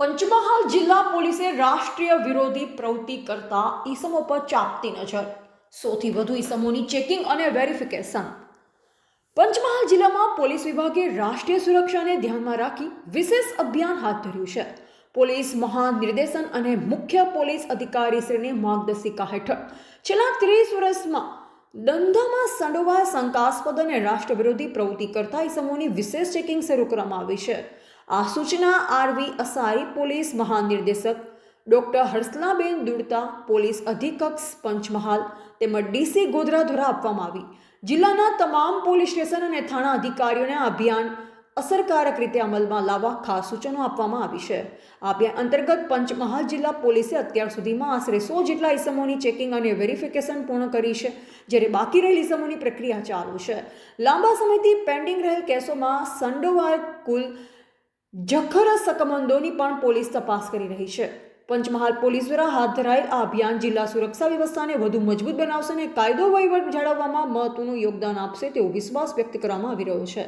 પંચમહાલ જિલ્લા પોલીસે રાષ્ટ્રીય વિરોધી પ્રવૃત્તિ કરતા ઈસમો પર ચાપતી નજર. સૌથી વધુ ઈસમોની ચેકિંગ અને વેરિફિકેશન. પંચમહાલ જિલ્લામાં પોલીસ વિભાગે રાષ્ટ્રીય સુરક્ષાને ધ્યાનમાં રાખી વિશેષ અભિયાન હાથ ધર્યું છે. પોલીસ મહાનિર્દેશન અને મુખ્ય પોલીસ અધિકારીશ્રીની માર્ગદર્શિકા હેઠળ છેલ્લા ત્રીસ વર્ષમાં ધંધામાં સંડોવાયેલ શંકાસ્પદ અને રાષ્ટ્ર વિરોધી પ્રવૃત્તિ કરતા ઇસમોની વિશેષ ચેકિંગ શરૂ કરવામાં આવી છે. આ સૂચના આરવી અસારી પોલીસ મહાનિર્દેશક ડોક્ટર હર્ષલાબેન દુડતા, પોલીસ અધિકક્ષ પંચમહાલ તેમજ ડીસી ગોધરા દ્વારા આપવામાં આવી. જિલ્લાના તમામ પોલીસ સ્ટેશન અને થાણા અધિકારીઓને આ અભિયાન અસરકારક રીતે અમલમાં લાવવા ખાસ સૂચનો આપવામાં આવી છે. આ અભિયાન અંતર્ગત પંચમહાલ જિલ્લા પોલીસે અત્યાર સુધીમાં આશરે સો જેટલા ઇસમોની ચેકિંગ અને વેરિફિકેશન પૂર્ણ કરી છે, જ્યારે બાકી રહેલ ઇસમોની પ્રક્રિયા ચાલુ છે. લાંબા સમયથી પેન્ડિંગ રહેલ કેસોમાં સંડોવાયેલ કુલ જખર સકમંદોની પણ પોલીસ તપાસ કરી રહી છે. પંચમહાલ પોલીસ દ્વારા હાથ ધરાયેલ આ અભિયાન જિલ્લા સુરક્ષા વ્યવસ્થાને વધુ મજબૂત બનાવશે અને કાયદો વહીવટ જાળવવામાં મહત્વનું યોગદાન આપશે તેવો વિશ્વાસ વ્યક્ત કરવામાં આવી રહ્યો છે.